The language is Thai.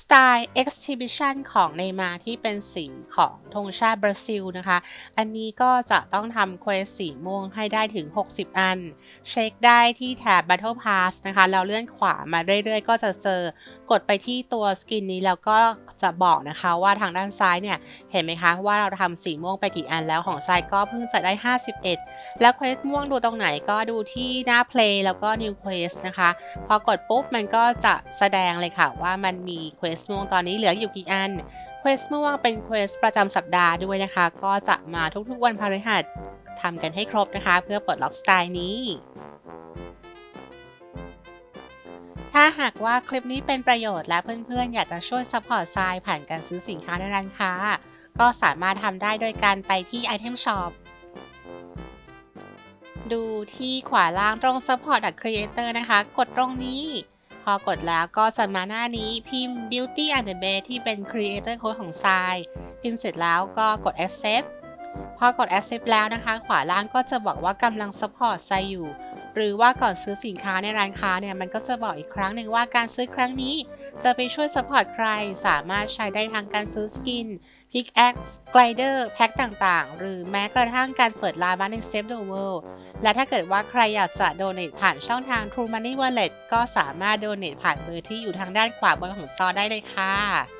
สไตล์ Exhibition ของเนมาที่เป็นสีของธงชาติบราซิลนะคะ อันนี้ก็จะต้องทำเควสสีม่วงให้ได้ถึง 60 อัน เช็คได้ที่แถบ Battle Pass นะคะแล้วเลื่อนขวามาเรื่อยๆ ก็จะเจอกดไปที่ตัวสกินนี้แล้วก็จะบอกนะคะว่าทางด้านซ้ายเนี่ย เห็นไหมคะว่าเราทำสีม่วงไปกี่อันแล้วของทรายก็เพิ่งจะได้ 51 แล้วเควสม่วงดูตรงไหนก็ดูที่หน้า Play แล้วก็ New Quest นะคะ พอกดปุ๊บมันก็จะแสดงเลยค่ะว่ามันมีเควสม่วงตอนนี้เหลืออยู่กี่อันเควสม่วงเป็นเควสประจำสัปดาห์ด้วยนะคะ ก็จะมาทุกๆวันพฤหัสทำกันให้ครบนะคะ เพื่อปลดล็อกสไตล์นี้ ถ้าหากว่าคลิปนี้เป็นประโยชน์และเพื่อนๆ อยากจะช่วยซัพพอร์ตทรายผ่านการซื้อสินค้าในร้านค้า ก็สามารถทำได้โดยการไปที่ Item Shop ดูที่ขวาล่างตรง Support Creator นะคะ กดตรงนี้ อ กดแล้วก็จะมาหน้านี้พิมพ์ Beauty and the Beast ที่เป็น Creator Code ของทรายพิมพ์เสร็จแล้วก็กด Accept พอกด Accept แล้วนะคะ ขวาล่างก็จะบอกว่ากำลัง Support ทรายอยู่ หรือว่าก่อนซื้อสินค้าในร้านค้าเนี่ยมันก็จะบอกอีกครั้งหนึ่งว่าการซื้อครั้งนี้ จะไปช่วย Support ใคร สามารถใช้ได้ทางการซื้อสกิน Pickaxe Glider แพ็คต่างๆ หรือแม้กระทั่งการเปิดร้านบ้านใน Save the World และถ้าเกิดว่าใครอยากจะโดเน a ผ่านช่องทาง True Money Wallet ก็สามารถโดเน a ผ่านเบอร์ที่อยู่ทางด้านขวาบนของจอได้เลยค่ะ